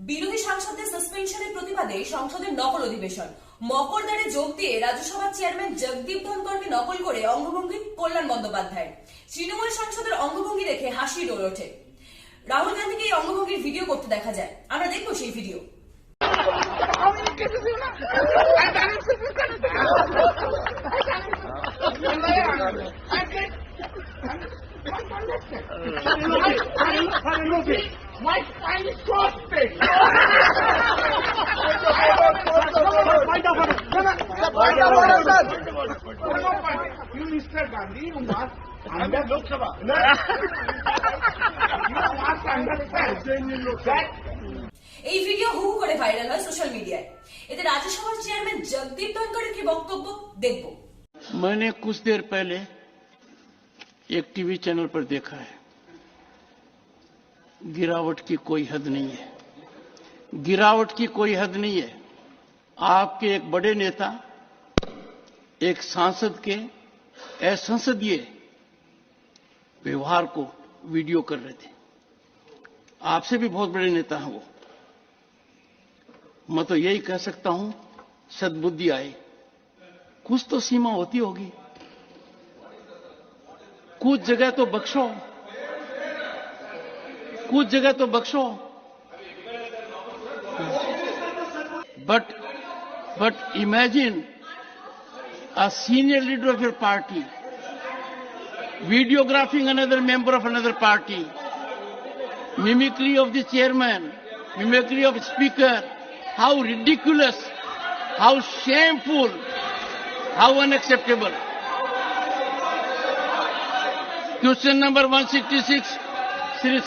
বিরোধী সাংসদদের সাসপেনশনের প্রতিবাদে সংসদের নকল অধিবেশন মকরদারে যোগ দিয়ে রাজ্যসভার চেয়ারম্যান জগদীপ ধনকরকে নকল করে অঙ্গভঙ্গি কল্যাণ বন্দ্যোপাধ্যায় তৃণমূল সাংসদের অঙ্গভঙ্গি দেখে হাসি রোল ওঠে রাহুল গান্ধীকে এই অঙ্গভঙ্গির ভিডিও করতে দেখা যায় আমরা দেখব সেই video My spine is so straight. You, Mr. Gandhi, you must under Lok Sabha. You must understand that এই ভিডিও হু হু করে ভাইরাল হয় সোশ্যাল মিডিয়ায় এতে রাজ্যসভার চেয়ারম্যান জগদীপ ধনকরের কি বক্তব্য দেখবো मैंने कुछ देर पहले एक टीवी चैनल पर देखा है गिरावट की कोई हद नहीं है। गिरावट की कोई हद नहीं है। आपके एक बड़े नेता, एक सांसद के असंसदीय व्यवहार को वीडियो कर रहे थे। आपसे भी बहुत बड़े नेता हैं वो। मैं तो यही कह सकता हूँ, सद्बुद्धि आए। कुछ तो सीमा होती होगी। कुछ जगह तो बख्शो। कुछ जगह तो बख्शो। But but imagine a senior leader of your party videographing another member of another party mimicry of the chairman mimicry of speaker how ridiculous how shameful how unacceptable question number 166 sixty six Shri